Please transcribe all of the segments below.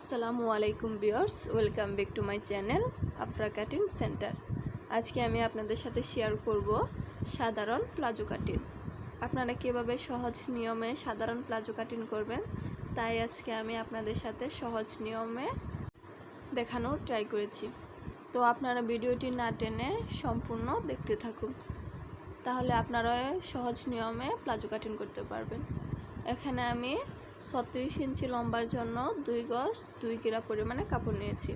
আসসালামু আলাইকুম viewers welcome back to my channel Afra cutting centre. আজকে আমি আপনাদের সাথে শেয়ার করব সাধারণ প্লাজো কাটিং। আপনারা কীভাবে সহজ নিয়মে সাধারণ প্লাজো কাটিং করবেন, তাই আজকে আমি আপনাদের সাথে সহজ নিয়মে দেখানোর ট্রাই করেছি। তো আপনারা ভিডিওটি না টেনে সম্পূর্ণ দেখতে থাকুন। তাহলে আপনারা সহজ নিয়মে প্লাজো কাটিং করতে পারবেন। এখানে আমি ছত্রিশ ইঞ্চি লম্বার জন্য দুই গজ দুই কিরা পরিমাণে কাপড় নিয়েছি।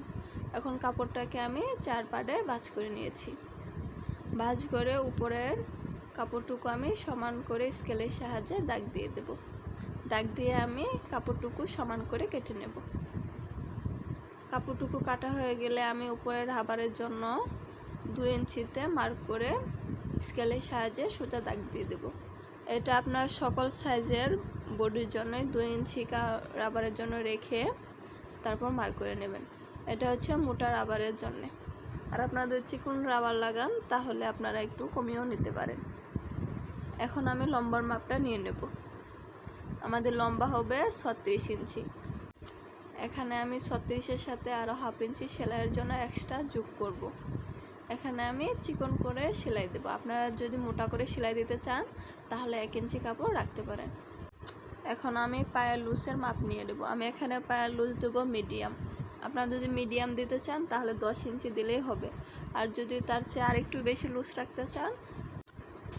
এখন কাপড়টাকে আমি চার পাড়ে ভাঁজ করে নিয়েছি। ভাঁজ করে উপরের কাপড়টুকু আমি সমান করে স্কেলের সাহায্যে দাগ দিয়ে দেব। দাগ দিয়ে আমি কাপড়টুকু সমান করে কেটে নেব। কাপড়টুকু কাটা হয়ে গেলে আমি উপরের রাবারের জন্য দুই ইঞ্চিতে মার্ক করে স্কেলের সাহায্যে সোজা দাগ দিয়ে দেব। এটা আপনার সকল সাইজের বডির জন্য দুই ইঞ্চি কা- রাবারের জন্য রেখে তারপর মার্ক করে নেবেন। এটা হচ্ছে মোটা রাবারের জন্য। আর আপনাদের চিকুন রাবার লাগান, তাহলে আপনারা একটু কমিয়েও নিতে পারেন। এখন আমি লম্বার মাপটা নিয়ে নেব। আমাদের লম্বা হবে ছত্রিশ ইঞ্চি। এখানে আমি ছত্রিশের সাথে আরও হাফ ইঞ্চি সেলাইয়ের জন্য এক্সট্রা যোগ করব। এখানে আমি চিকন করে সেলাই দেবো। আপনারা যদি মোটা করে সেলাই দিতে চান, তাহলে এক ইঞ্চি কাপড় রাখতে পারেন। এখন আমি পায়ের লুজের মাপ নিয়ে নেব। আমি এখানে পায়ের লুজ দেবো মিডিয়াম। আপনারা যদি মিডিয়াম দিতে চান, তাহলে দশ ইঞ্চি দিলেই হবে। আর যদি তার চেয়ে আর একটু বেশি লুজ রাখতে চান,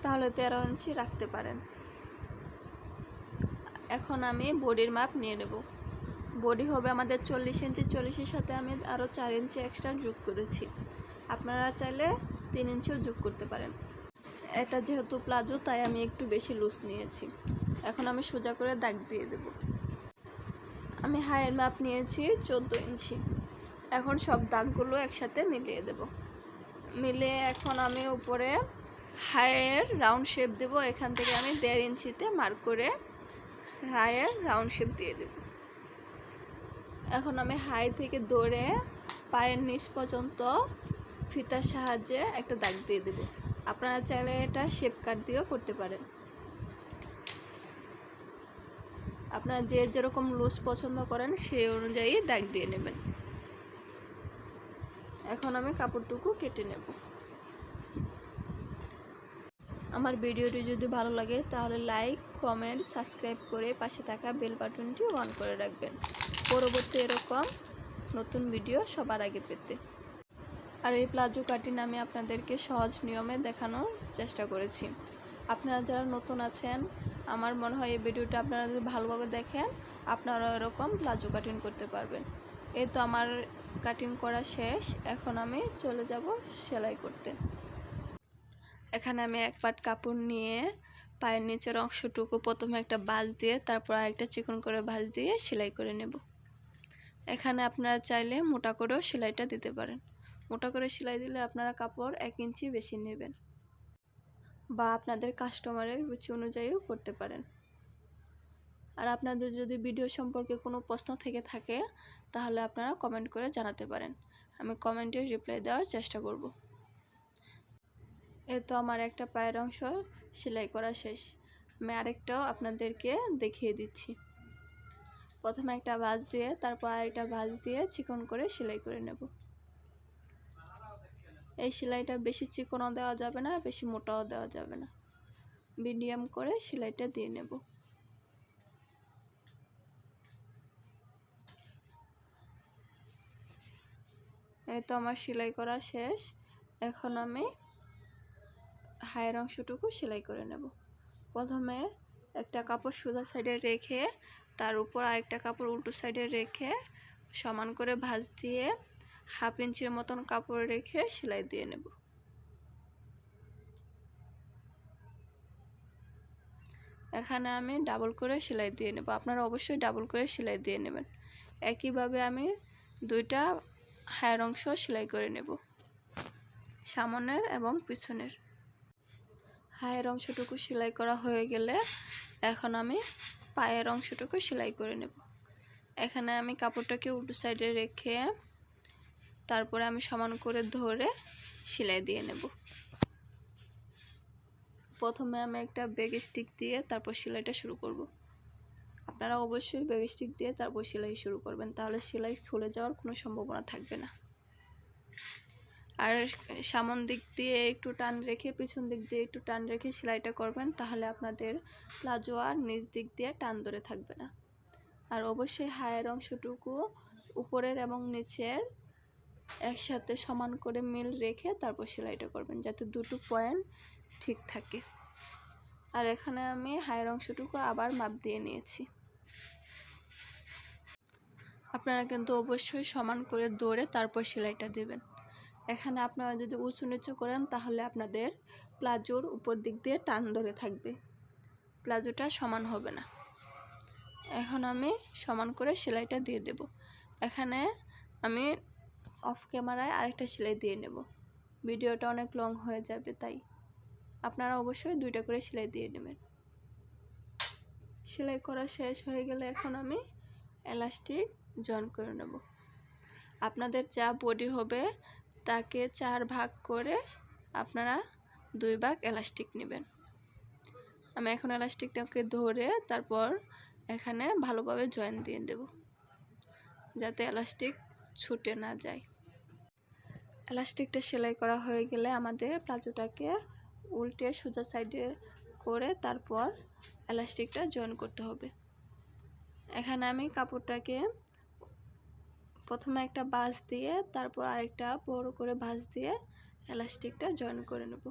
তাহলে তেরো ইঞ্চি রাখতে পারেন। এখন আমি বডির মাপ নিয়ে নেব। বডি হবে আমাদের চল্লিশ ইঞ্চি। চল্লিশের সাথে আমি আরও চার ইঞ্চি এক্সট্রা যোগ করেছি। আপনারা চাইলে তিন ইঞ্চিও যোগ করতে পারেন। এটা যেহেতু প্লাজো, তাই আমি একটু বেশি লুজ নিয়েছি। এখন আমি সোজা করে দাগ দিয়ে দেব। আমি হায়ের মাপ নিয়েছি চোদ্দ ইঞ্চি। এখন সব দাগগুলো একসাথে মিলিয়ে দেব। মিলিয়ে এখন আমি উপরে হায়ের রাউন্ড শেপ দেব। এখান থেকে আমি দেড় ইঞ্চিতে মার্ক করে হায়ের রাউন্ড শেপ দিয়ে দেব। এখন আমি হাই থেকে দৌড়ে পায়ের নিচ পর্যন্ত ফিতার সাহায্যে একটা দাগ দিয়ে দেব। আপনারা চাইলে এটা শেপ কাট দিয়েও করতে পারেন। আপনারা যে যেরকম লুজ পছন্দ করেন সেই অনুযায়ী দাগ দিয়ে নেবেন। এখন আমি কাপড়টুকু কেটে নেব। আমার ভিডিওটি যদি ভালো লাগে তাহলে লাইক, কমেন্ট, সাবস্ক্রাইব করে পাশে থাকা বেল বাটনটি অন করে রাখবেন। পরবর্তী এরকম নতুন ভিডিও সবার আগে পেতে। আর এই প্লাজো কাটিং আমি আপনাদেরকে সহজ নিয়মে দেখানোর চেষ্টা করেছি। আপনারা যারা নতুন আছেন আমার মনে হয় এই ভিডিওটা আপনারা যদি ভালোভাবে দেখেন আপনারা এরকম প্লাজো কাটিং করতে পারবেন। এই তো আমার কাটিং করা শেষ। এখন আমি চলে যাব সেলাই করতে। এখানে আমি এক পাট কাপড় নিয়ে পায়ের নিচের অংশটুকু প্রথমে একটা বাজ দিয়ে, তারপর আরেকটা চিকন করে ভাঁজ দিয়ে সেলাই করে নেব। এখানে আপনারা চাইলে মোটা করেও সেলাইটা দিতে পারেন। মোটা করে সেলাই দিলে আপনারা কাপড় এক ইঞ্চি বেশি নেবেন। বা আপনাদের কাস্টমারের রুচি অনুযায়ীও করতে পারেন। আর আপনাদের যদি ভিডিও সম্পর্কে কোনো প্রশ্ন থেকে থাকে, তাহলে আপনারা কমেন্ট করে জানাতে পারেন। আমি কমেন্টে রিপ্লাই দেওয়ার চেষ্টা করব। এ তো আমার একটা পায়ের অংশ, সেলাই করা শেষ। আমি আরেকটাও আপনাদেরকে দেখিয়ে দিচ্ছি। প্রথমে একটা ভাঁজ দিয়ে, তারপর আরেকটা ভাঁজ দিয়ে চিকন করে সেলাই করে নেব। এই সেলাইটা বেশি চিকনও দেওয়া যাবে না, বেশি মোটাও দেওয়া যাবে না। মিডিয়াম করে সেলাইটা দিয়ে নেব। এই তো আমার সেলাই করা শেষ। এখন আমি হায়ের অংশটুকু সেলাই করে নেব। প্রথমে একটা কাপড় সোজা সাইডে রেখে, তার উপর আরেকটা কাপড় উল্টো সাইডে রেখে সমান করে ভাঁজ দিয়ে হাফ ইঞ্চির মতন কাপড় রেখে সেলাই দিয়ে নেব। এখানে আমি ডাবল করে সেলাই দিয়ে নেব। আপনারা অবশ্যই ডাবল করে সেলাই দিয়ে নেবেন। একইভাবে আমি দুইটা হায়ের অংশ সেলাই করে নেব। সামনের এবং পিছনের। হায়ের অংশটুকু সেলাই করা হয়ে গেলে এখন আমি পায়ের অংশটুকু সেলাই করে নেব। এখানে আমি কাপড়টাকে উল্টো সাইডে রেখে তারপরে আমি সমান করে ধরে সেলাই দিয়ে নেব। প্রথমে আমি একটা বেগ স্টিক দিয়ে তারপর সেলাইটা শুরু করব। আপনারা অবশ্যই ব্যাগস্টিক দিয়ে তারপর সেলাই শুরু করবেন, তাহলে সেলাই খুলে যাওয়ার কোনো সম্ভাবনা থাকবে না। আর সামন দিক দিয়ে একটু টান রেখে, পিছন দিক দিয়ে একটু টান রেখে সেলাইটা করবেন, তাহলে আপনাদের প্লাজো আর নিচ দিক দিয়ে টান ধরে থাকবে না। আর অবশ্যই হায়ের অংশটুকু উপরের এবং নিচের একসাথে সমান করে মিল রেখে তারপর সেলাইটা করবেন, যাতে দুটো পয়েন্ট ঠিক থাকে। আর এখানে আমি হায়ের অংশটুকু আবার মাপ দিয়ে নিয়েছি। আপনারা কিন্তু অবশ্যই সমান করে দৌড়ে তারপর সেলাইটা দেবেন। এখানে আপনারা যদি উঁচু নিচু করেন, তাহলে আপনাদের প্লাজোর উপর দিক দিয়ে টান ধরে থাকবে। প্লাজোটা সমান হবে না। এখন আমি সমান করে সেলাইটা দিয়ে দেব। এখানে আমি অফ ক্যামেরায় আরেকটা সেলাই দিয়ে নেব। ভিডিওটা অনেক লং হয়ে যাবে, তাই আপনারা অবশ্যই দুইটা করে সেলাই দিয়ে নেবেন। সেলাই করা শেষ হয়ে গেলে এখন আমি এলাস্টিক জয়েন করে নেব। আপনাদের যা বডি হবে তাকে চার ভাগ করে আপনারা দুই ভাগ এলাস্টিক নেবেন। আমি এখন এলাস্টিকটাকে ধরে তারপর এখানে ভালোভাবে জয়েন দিয়ে দেব যাতে এলাস্টিক ছুটে না যায়। এলাস্টিকটা সেলাই করা হয়ে গেলে আমাদের প্লাজোটাকে উল্টে সোজা সাইডে করে তারপর এলাস্টিকটা জয়েন করতে হবে। এখানে আমি কাপড়টাকে প্রথমে একটা বাস দিয়ে, তারপর আরেকটা বড় করে বাস দিয়ে এলাস্টিকটা জয়েন করে নেব।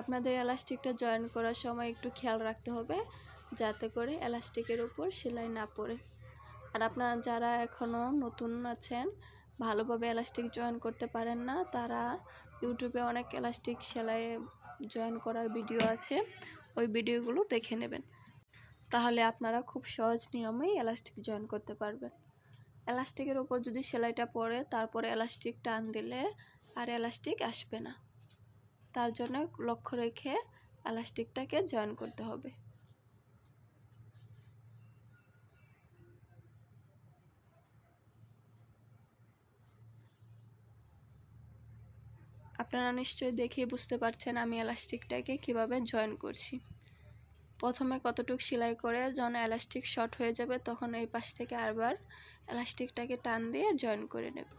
আপনাদের এলাস্টিকটা জয়েন করার সময় একটু খেয়াল রাখতে হবে যাতে করে এলাস্টিকের উপর সেলাই না পড়ে। আর আপনারা যারা এখনও নতুন আছেন ভালোভাবে এলাস্টিক জয়েন করতে পারেন না। তারা ইউটিউবে অনেক এলাস্টিক সেলাই জয়েন করার ভিডিও আছে। ওই ভিডিওগুলো দেখে নেবেন। তাহলে আপনারা খুব সহজ নিয়মেই এলাস্টিক জয়েন করতে পারবেন। এলাস্টিকের ওপর যদি সেলাইটা পড়ে, তারপরে এলাস্টিক টান দিলে আর এলাস্টিক আসবে না। তার জন্য লক্ষ্য রেখে এলাস্টিকটাকে জয়েন করতে হবে। আপনারা নিশ্চয়ই দেখেই বুঝতে পারছেন আমি এলাস্টিকটাকে কীভাবে জয়েন করছি। প্রথমে কতটুক সেলাই করে যখন এলাস্টিক শর্ট হয়ে যাবে তখন এই পাশ থেকে আরবার এলাস্টিকটাকে টান দিয়ে জয়েন করে নেব।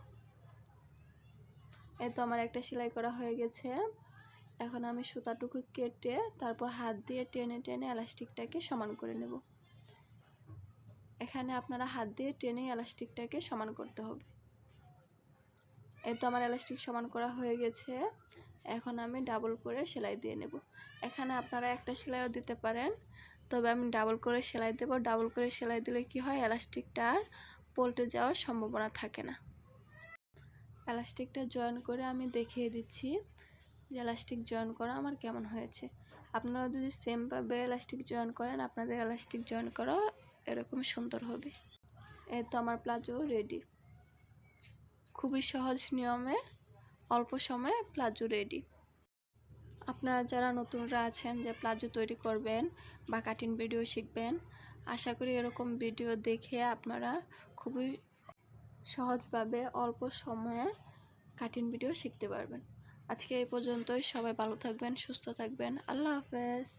এ তো আমার একটা সেলাই করা হয়ে গেছে। এখন আমি সুতাটুকু কেটে তারপর হাত দিয়ে টেনে টেনে এলাস্টিকটাকে সমান করে নেব। এখানে আপনারা হাত দিয়ে টেনে এলাস্টিকটাকে সমান করতে হবে। এই তো আমার এলাস্টিক সমান করা হয়ে গেছে। এখন আমি ডাবল করে সেলাই দিয়ে নেব। এখানে আপনারা একটা সেলাইও দিতে পারেন। তবে আমি ডাবল করে সেলাই দেব। ডাবল করে সেলাই দিলে কি হয়? এলাস্টিকটা আর পল্টে যাওয়ার সম্ভাবনা থাকে না। এলাস্টিকটা জয়েন করে আমি দেখিয়ে দিচ্ছি যে এলাস্টিক জয়েন করা আমার কেমন হয়েছে। আপনারা যদি সেমভাবে এলাস্টিক জয়েন করেন, আপনাদের এলাস্টিক জয়েন করা এরকম সুন্দর হবে। এই তো আমার প্লাজো রেডি খুবই সহজ নিয়মে অল্প সময়ে প্লাজো রেডি। আপনারা যারা নতুনরা আছেন যে প্লাজো তৈরি করবেন বা কাটিং ভিডিও শিখবেন, আশা করি এরকম ভিডিও দেখে আপনারা খুবই সহজভাবে অল্প সময়ে কাটিং ভিডিও শিখতে পারবেন। আজকে এই পর্যন্তই। সবাই ভালো থাকবেন, সুস্থ থাকবেন। আল্লাহ হাফেজ।